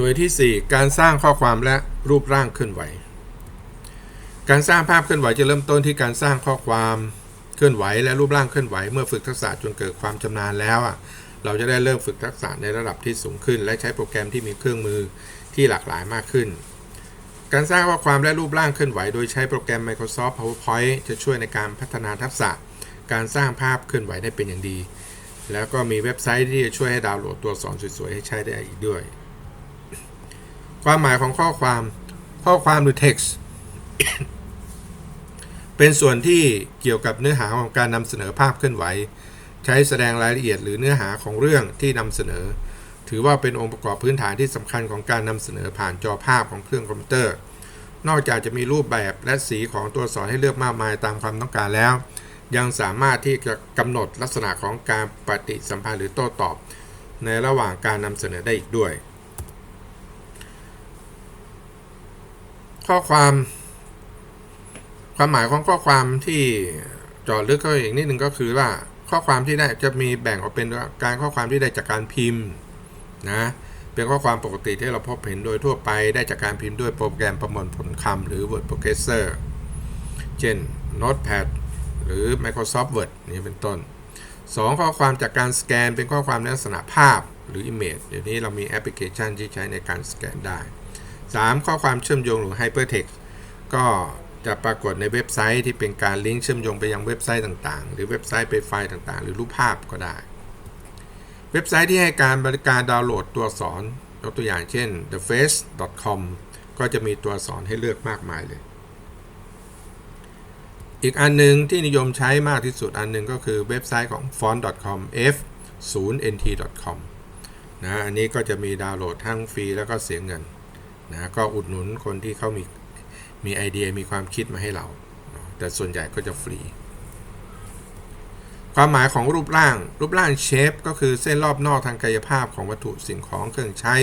น่วยที่ 4 การสร้างข้อความและรูปร่างเคลื่อนไหว การสร้างภาพเคลื่อนไหวจะเริ่มต้นที่การสร้างข้อความเคลื่อนไหว และรูปร่างเคลื่อนไหว เมื่อฝึกทักษะจนเกิดความชำนาญแล้วอะเราจะได้เริ่มฝึกทักษะในระดับที่สูงขึ้น และใช้โปรแกรมที่มีเครื่องมือที่หลากหลายมากขึ้น การสร้างข้อความและรูปร่างเคลื่อนไหว โดยใช้โปรแกรม Microsoft PowerPoint จะช่วยในการพัฒนาทักษะ การสร้างภาพเคลื่อนไหวได้เป็นอย่างดี แล้วก็มีเว็บไซต์ที่จะช่วยให้ดาวน์โหลดตัวสอนสวยๆให้ใช้ได้อีกด้วย ความหมายของข้อความข้อความหรือ text เป็นส่วนที่เกี่ยวกับเนื้อหาของการนำเสนอภาพเคลื่อนไหว ใช้แสดงรายละเอียดหรือเนื้อหาของเรื่องที่นำเสนอ ถือว่าเป็นองค์ประกอบพื้นฐานที่สำคัญของการนำเสนอผ่านจอภาพของเครื่องคอมพิวเตอร์ นอกจากจะมีรูปแบบและสีของตัวสอนให้เลือกมากมายตามความต้องการแล้ว ยังสามารถที่จะกำหนดลักษณะของการปฏิสัมพันธ์หรือโต้ตอบ ในระหว่างการนำเสนอได้อีกด้วย ข้อความความหมายของข้อความที่จาะลึกเข้าไปอีกนิดนึงก็คือว่าข้อความที่ได้จะมีแบ่งออกเป็นการข้อความที่ได้จากการพิมพ์นะเป็นข้อความปกติที่เราพบเห็นโดยทั่วไปได้จากการพิมพ์ด้วยโปรแกรมประมวลผลคำหรือ Word Processor เช่น Notepad หรือ Microsoft Word นี่เป็นต้น 2 ข้อความจากการสแกนเป็นข้อความในลักษณะภาพหรือ Image เดี๋ยวนี้เรามีแอปพลิเคชันที่ใช้ในการสแกนได้ 3. ข้อความเชื่อมโยงหรือ Hypertext ก็จะปรากฏในเว็บไซต์ที่เป็นการลิงก์เชื่อมโยงไปยังเว็บไซต์ต่างๆ หรือเว็บไซต์เป็นไฟล์ต่างๆ หรือรูปภาพก็ได้ เว็บไซต์ที่ให้การบริการดาวน์โหลดตัวสอนยกตัวอย่างเช่น theface.com ก็จะมีตัวสอนให้เลือกมากมายเลย อีกอันหนึ่งที่นิยมใช้มากที่สุดอันหนึ่งก็คือเว็บไซต์ของ font.com f 0 nt.com นะอันนี้ก็จะมีดาวน์โหลดทั้งฟรีแล้วก็เสียเงิน นะก็อุดหนุนคนที่เขามีมีไอเดียมีความคิดมาให้เรา แต่ส่วนใหญ่ก็จะฟรี ความหมายของรูปร่าง รูปร่างเชฟก็คือเส้นรอบนอกทางกายภาพของวัตถุสิ่งของเครื่องใช้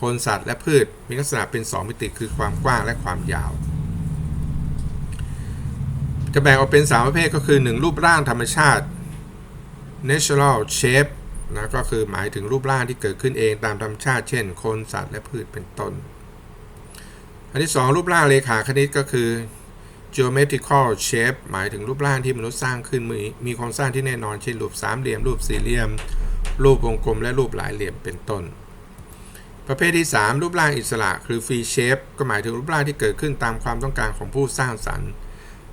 คนสัตว์และพืช มีลักษณะเป็น 2 มิติคือความกว้างและความยาว จะแบ่งออกเป็น 3 ประเภทก็คือ 1 รูปร่างธรรมชาติ natural shape นะก็คือหมายถึงรูปร่างที่เกิดขึ้นเองตามธรรมชาติ เช่น คนสัตว์และพืชเป็นต้น อันที่ 2 รูปร่างเลขาคณิตก็คือ geometrical shape หมายถึงรูปร่างที่มนุษย์สร้างขึ้นมีมีโครงสร้างที่แน่นอนเช่นรูปสามเหลี่ยม รูปสี่เหลี่ยม รูปวงกลมและรูปหลายเหลี่ยมเป็นต้น ประเภทที่ 3 รูปร่างอิสระคือ free shape ก็หมายถึงรูปร่างที่เกิดขึ้นตามความต้องการของผู้สร้างสรรค์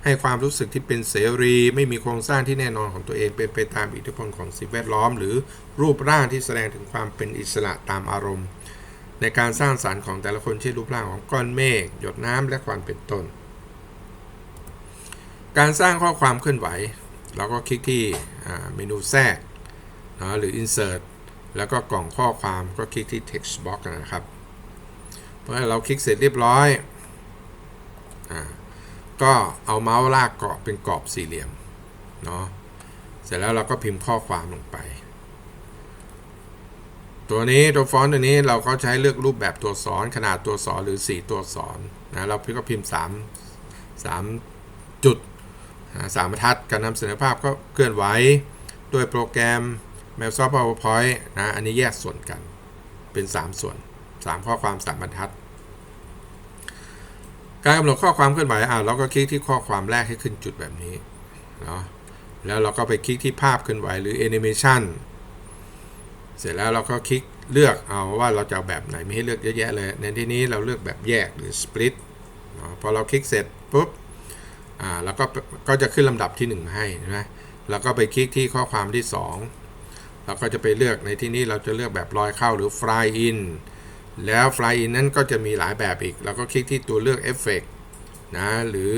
ให้ความรู้สึกที่เป็นเสรี ไม่มีโครงสร้างที่แน่นอนของตัวเองเป็นไปตามอิทธิพลของสิ่งแวดล้อม หรือรูปร่างที่แสดงถึงความเป็นอิสระตามอารมณ์ ในการสร้างสรรค์ของแต่ละคนเช่นรูปร่างของก้อนเมฆหยดน้ำและควันเป็นต้น การสร้างข้อความเคลื่อนไหว เราก็คลิกที่เมนูแทรกนะหรือ insert แล้วก็กล่องข้อความก็คลิกที่ text box นะครับเพราะเราคลิกเสร็จเรียบร้อยอก็เอาเมาส์ลากเกาะเป็นกรอบสี่เหลี่ยมเนาะเสร็จแล้วเราก็พิมพ์ข้อความลงไป ตัวนี้ตัวฟอนต์ตัวนี้เราก็ใช้เลือกรูปแบบตัวสอนขนาดตัวสอนหรือ 4 ตัวสอนนะเราพิก็พิมพ์ 3 3 จุดสามบรรทัดการนำเสนอภาพก็เคลื่อนไหวด้วยโปรแกรม Microsoft PowerPoint นะอันนี้แยกส่วนกันเป็น 3 ส่วน 3 ข้อความ 3 บรรทัด การกำหนดข้อความเคลื่อนไหวอ่าเราก็คลิกที่ข้อความแรกให้ขึ้นจุดแบบนี้เนาะแล้วเราก็ไปคลิกที่ภาพเคลื่อนไหวหรือ Animation เสร็จแล้วเราก็คลิกเลือกเอาว่าเราจะเอาแบบไหนมีให้เลือกเยอะแยะเลย ในที่นี้เราเลือกแบบแยกหรือ Split นะพอเราคลิกเสร็จปุ๊บอ่าแล้วก็ก็จะขึ้นลำดับที่ 1 ให้นะแล้วก็ไปคลิกที่ข้อความที่ 2 เราก็จะไปเลือกในที่นี้เราจะเลือกแบบลอยเข้าหรือ fly in แล้ว fly in นั้นก็จะมีหลายแบบอีกเราก็คลิกที่ตัวเลือก effect นะหรือ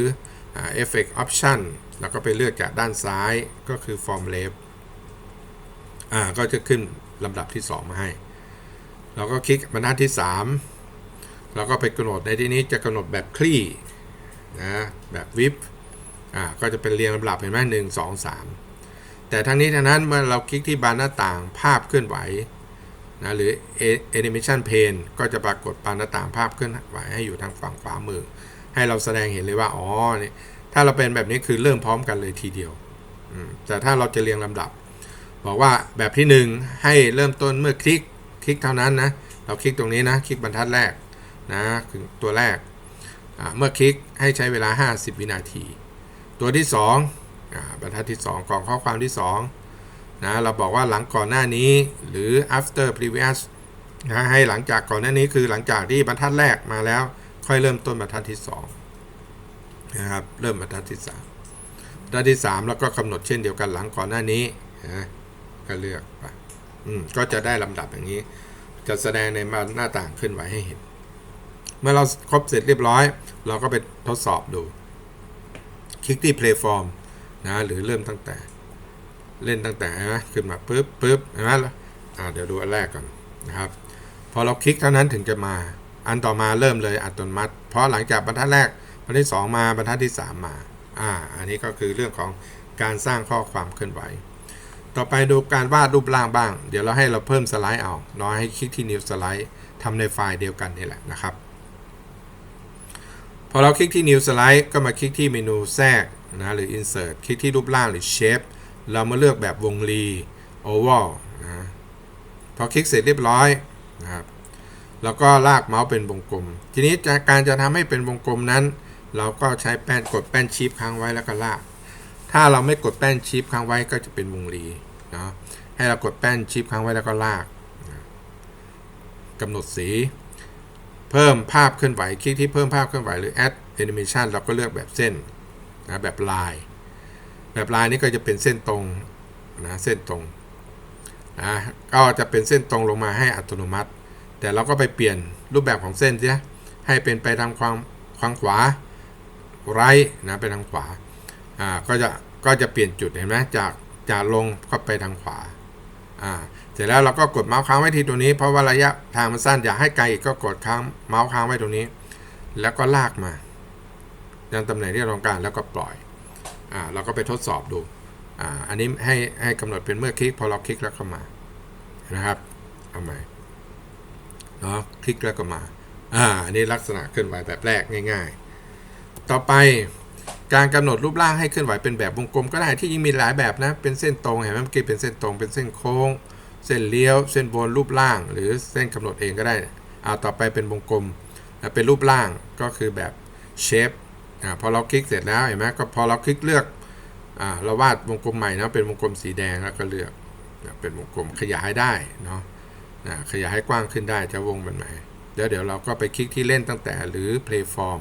effect option แล้วก็ไปเลือกจากด้านซ้ายก็คือ form left อ่าก็จะขึ้น ลำดับที่ 2 มาให้ เราก็คลิกบรรทัดที่3เราก็ไปกำหนดในที่นี้จะกำหนดแบบคลี่นะแบบวิปอ่าก็จะเป็นเรียงลำดับเห็นไหมหนึ่งสองสามแต่ทั้งนี้ทั้งนั้นเมื่อเราคลิกที่บานหน้าต่างภาพเคลื่อนไหวนะหรือ Animation Pane ก็จะปรากฏบานหน้าต่างภาพเคลื่อนไหวให้อยู่ทางฝั่งขวามือ ให้เราแสดงเห็นเลยว่าอ๋อนี่ถ้าเราเป็นแบบนี้คือเริ่มพร้อมกันเลยทีเดียวแต่ถ้าเราจะเรียงลำดับ บอกว่าแบบที่ 1 ให้เริ่มต้นเมื่อคลิกคลิกเท่านั้นนะเราคลิกตรงนี้นะคลิกบรรทัดแรกนะตัวแรกเมื่อคลิกให้ใช้เวลา 50 วินาที ตัวที่2อ่าบรรทัดที่2กล่องข้อความที่2นะเราบอกว่าหลังก่อนหน้านี้หรือ after previous นะให้หลังจากก่อนหน้านี้คือหลังจากที่บรรทัดแรกมาแล้ว ค่อยเริ่มต้นบรรทัดที่2นะครับเริ่มบรรทัดที่3บรรทัดที่ 3 แล้วก็กำหนดเช่นเดียวกันหลังก่อนหน้านี้นะ ก็เลือกไปอืมก็จะได้ลำดับอย่างนี้ จะแสดงในหน้าต่างขึ้นไหวให้เห็น เมื่อเราครบเสร็จเรียบร้อย เราก็ไปทดสอบดู คลิกที่ play form นะหรือเริ่มตั้งแต่ เล่นตั้งแต่นะขึ้นมาปุ๊บปุ๊บเห็นไหมอ่าเดี๋ยวดูอันแรกก่อนนะครับ พอเราคลิกเท่านั้นถึงจะมา อันต่อมาเริ่มเลยอัตโนมัติ เพราะหลังจากบรรทัดแรกบรรทัดที่ 2 มาบรรทัดที่ 3 มาอ่าอันนี้ก็คือเรื่องของการสร้างข้อความเคลื่อนไหว ต่อไปดูการวาดรูปร่างบ้าง เดี๋ยวเราให้เราเพิ่มสไลด์เอาเนาะให้คลิกที่ new slide ทำในไฟล์เดียวกันนี่แหละนะครับ พอเราคลิกที่ new slide ก็มาคลิกที่เมนูแทรกนะหรือ insert คลิกที่รูปร่างหรือ shape เรามาเลือกแบบวงรี oval นะพอคลิกเสร็จเรียบร้อยนะครับแล้วก็ลากเมาส์เป็นวงกลม ทีนี้จากการจะทำให้เป็นวงกลมนั้น เราก็ใช้แป้นกดแป้นชีฟค้างไว้แล้วก็ลาก ถ้าเราไม่กดแป้นชีฟค้างไว้ก็จะเป็นวงรี เนาะให้เรากดแป้นชีฟค้างไว้แล้วก็ลากกำหนดสี เพิ่มภาพเคลื่อนไหวคลิกที่เพิ่มภาพเคลื่อนไหวหรือ add animation เราก็เลือกแบบเส้นนะแบบลาย แบบลายนี้ก็จะเป็นเส้นตรงนะเส้นตรงนะก็จะเป็นเส้นตรงลงมาให้อัตโนมัติ แต่เราก็ไปเปลี่ยนรูปแบบของเส้นเสียให้เป็นไปทางความความขวาไรนะไปทางขวาอ่าก็จะก็จะเปลี่ยนจุดเห็นไหมจาก จากลงก็ไปทางขวาอ่าเสร็จแล้วเราก็กดเมาส์ค้างไว้ที่ตัวนี้ เพราะว่าระยะทางมันสั้นอยากให้ไกลอีกก็กดค้างเมาส์ค้างไว้ตรงนี้ แล้วก็ลากมายังตำแหน่งที่เราต้องการแล้วก็ปล่อยอ่าเราก็ไปทดสอบดูอ่าอันนี้ให้ให้กำหนดเป็นเมื่อคลิกพอเราคลิกแล้วก็มานะครับเอาใหม่เนาะคลิกแล้วก็มาอ่าอันนี้ลักษณะเคลื่อนไหวแบบแรกง่าย ๆ ต่อไป การกำหนดรูปร่างให้เคลื่อนไหวเป็นแบบวงกลมก็ได้ที่ยิ่งมีหลายแบบนะ เป็นเส้นตรงเห็นไหมเมื่อกี้เป็นเส้นตรง เป็นเส้นโค้ง เส้นเลี้ยว เส้นวนรูปร่าง หรือเส้นกำหนดเองก็ได้เอาต่อไปเป็นวงกลมเป็นรูปร่างก็คือแบบเชฟพอเราคลิกเสร็จแล้วเห็นไหมก็พอเราคลิกเลือกอเราวาดวงกลมใหม่นะเป็นวงกลมสีแดงแล้วก็เลือกเป็นวงกลมขยายได้เนาะขยายให้กว้างขึ้นได้จะวงเป็นไหนเดี๋ยวเดี๋ยวเราก็ไปคลิกที่เล่นตั้งแต่หรือ play form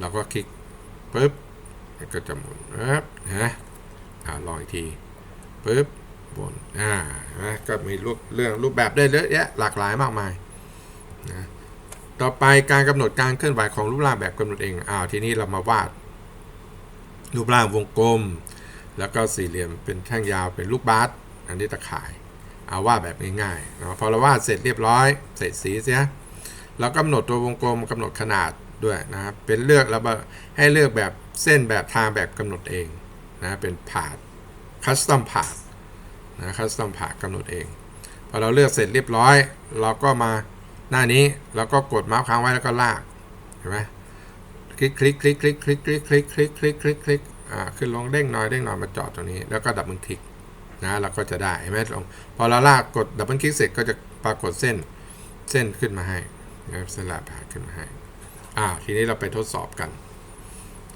เราก็คลิกปุ๊บ แล้วก็จะหมุนปึ๊บนะอ่าลองอีกทีปึ๊บบนอ่านะก็มีรูปเรื่องรูปแบบได้เยอะแยะหลากหลายมากมายนะต่อไปการกำหนดการเคลื่อนไหวของรูปร่างแบบกำหนดเองอ้าวทีนี้เรามาวาด รูปร่างวงกลม แล้วก็สี่เหลี่ยมเป็นแท่งยาวเป็นลูกบาสอันนี้ตะข่ายเอาวาดแบบง่ายๆเนาะพอเราวาดเสร็จเรียบร้อย เสร็จสีเสียเรากำหนดตัววงกลมกำหนดขนาด ด้วยนะครับเป็นเลือกแล้วให้เลือกแบบเส้นแบบทางแบบกำหนดเองนะเป็นผาดคัสตอมผาดนะคัสตอมผาดกำหนดเองพอเราเลือกเสร็จเรียบร้อย เราก็มาหน้านี้เราก็กดเมาส์ค้างไว้แล้วก็ลากเห็นไหมคลิกคลิกคลิกคลิกคลิกคลิกคลิกคลิกคลิกคลิกคลิกอ่าขึ้นลงเด้งหน่อยเด้งหน่อยมาจอดตรงนี้ แล้วก็ดับเบิลคลิกนะเราก็จะได้เห็นไหมลงพอเราลากกดดับเบิลคลิกเสร็จก็จะปรากฏเส้นเส้นขึ้นมาให้นะครับเส้นลาผ่าขึ้นมาให้ อ่าทีนี้เราไปทดสอบกัน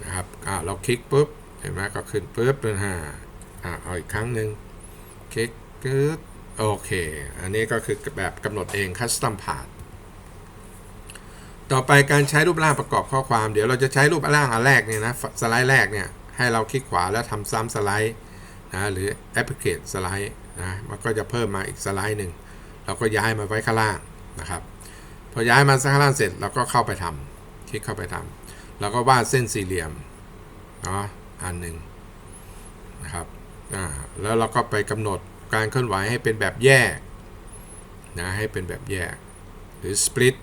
นะครับอ่าเราคลิกปุ๊บเห็นไหมก็ขึ้นปุ๊บเป็นห้าอ่าเอาอีกครั้งหนึ่งคลิกกึ๊ดโอเค อันนี้ก็คือแบบกำหนดเอง custom path ต่อไปการใช้รูปร่างประกอบข้อความ เดี๋ยวเราจะใช้รูปร่างอันแรกเนี่ยนะสไลด์แรกเนี่ยให้เราคลิกขวาแล้วทำซ้ำสไลด์นะหรือ applicate สไลด์นะมันก็จะเพิ่มมาอีกสไลด์หนึ่งเราก็ย้ายมาไว้ข้างล่างนะครับ พอย้ายมาข้างล่างเสร็จเราก็เข้าไปทำ ลิกเข้าไปทำเราก็วาดเส้นสี่เหลี่ยมเนาะอันหนึ่งนะครับอ่าแล้วเราก็ไปกำหนดการเคลื่อนไหวให้เป็นแบบแยกนะให้เป็นแบบแยก หรือ split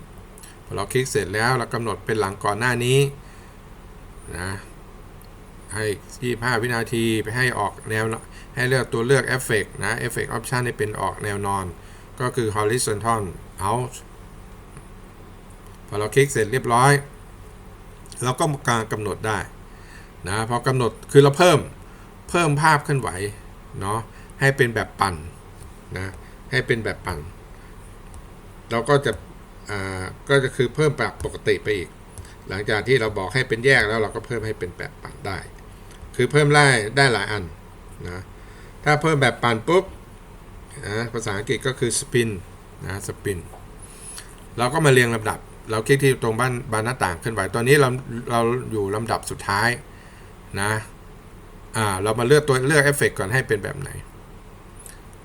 พอเราคลิกเสร็จแล้วเรากำหนดเป็นหลังก่อนหน้านี้นะให้ 25 วินาทีไปให้ออกแนว ให้เลือกตัวเลือก Effect นะ Effect Option ให้เป็นออกแนวนอน ก็คือ horizontal out พอเราคลิกเสร็จเรียบร้อย เราก็การกำหนดได้นะพอกำหนดคือเราเพิ่มเพิ่มภาพเคลื่อนไหวเนาะให้เป็นแบบปั่นนะให้เป็นแบบปั่น เราก็จะอ่าก็จะคือเพิ่มแบบปกติไปอีก หลังจากที่เราบอกให้เป็นแยกแล้วเราก็เพิ่มให้เป็นแบบปั่นได้ คือเพิ่มได้ได้หลายอันนะถ้าเพิ่มแบบปั่นปุ๊บนะภาษาอังกฤษก็คือสปินนะสปินเราก็มาเรียงลำดับ เราคลิกที่ตรงบ้านบานหน้าต่างขึ้นไหวตอนนี้เราเราอยู่ลำดับสุดท้ายนะอ่าเรามาเลือกตัวเลือกเอฟเฟกก่อนให้เป็นแบบไหน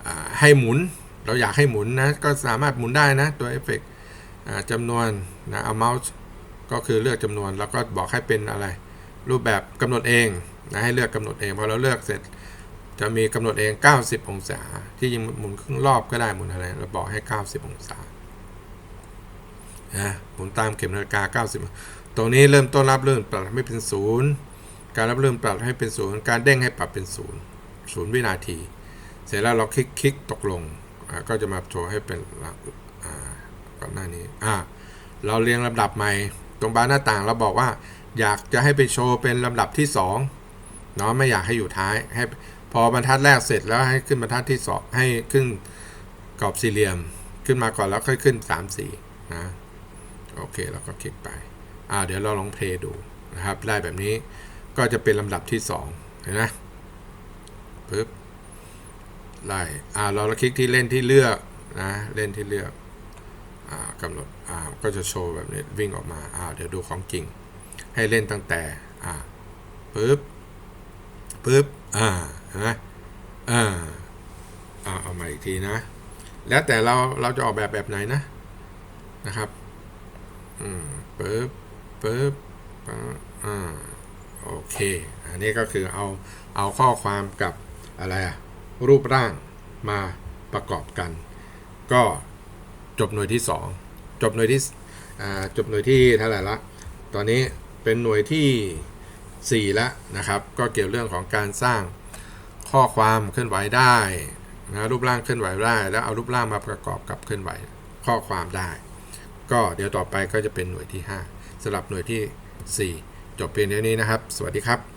อ่าให้หมุนเราอยากให้หมุนนะก็สามารถหมุนได้นะตัวเอฟเฟกจำนวนนะเอาเมาส์ก็คือเลือกจำนวนแล้วก็บอกให้เป็นอะไร รูปแบบกำหนดเองนะให้เลือกกำหนดเองพอเราเลือกเสร็จ จะมีกำหนดเอง 90 องศา ที่ยิงหมุนครึ่งรอบก็ได้หมุนอะไรเราบอกให้ 90 องศา นะหมุนตามเข็มนาฬิกา 90 ตรงนี้เริ่มต้นรับเริ่มปรับให้เป็นศูนย์การรับเริ่มปรับให้เป็นศูนย์การเด้งให้ปรับเป็นศูนย์ศูนย์วินาที เสร็จแล้วเราคลิกคลิกตกลงก็จะมาโชว์ให้เป็นหลักอ่าก่อนหน้านี้เราเรียงลำดับใหม่ ตรงบานหน้าต่างเราบอกว่า อยากจะให้ไปโชว์เป็นลำดับที่2เนาะไม่อยากให้อยู่ท้ายให้พอบรรทัดแรกเสร็จแล้วให้ขึ้นบรรทัดที่สองให้ขึ้นกรอบสี่เหลี่ยม ขึ้นมาก่อนแล้วค่อยขึ้น3 4นะ โอเคแล้วก็คลิกไปอ่าเดี๋ยวเราลองเพลย์ดูนะครับ ได้แบบนี้ก็จะเป็นลำดับที่ 2 เห็นไหมปึ๊บไล่อ่าเราคลิกที่เล่นที่เลือกนะเล่นที่เลือกอ่ากำหนดอ่าก็จะโชว์แบบนี้วิ่งออกมาอ่าเดี๋ยวดูของจริง ให้เล่นตั้งแต่อ่าปึ๊บปึ๊บอ่าเห็นไหมอ่าอ่าเอามาอีกทีนะ แล้วแต่เราเราจะออกแบบแบบไหนนะนะครับ อืมปึ๊บปึ๊บอ่าโอเค อันนี้ก็คือเอาเอาข้อความกับอะไรอะรูปร่างมาประกอบกัน ก็จบหน่วยที่ 2 จบหน่วยที่อ่าจบหน่วยที่เท่าไหร่ละ ตอนนี้เป็นหน่วยที่ 4 แล้วนะครับ ก็เกี่ยวเรื่องของการสร้างข้อความเคลื่อนไหวได้นะรูปร่างเคลื่อนไหวได้ แล้วเอารูปร่างมาประกอบกับเคลื่อนไหวข้อความได้ ก็เดี๋ยวต่อไปก็จะเป็นหน่วยที่ 5สำหรับหน่วยที่ 4 จบเพียงเท่านี้นะครับ สวัสดีครับ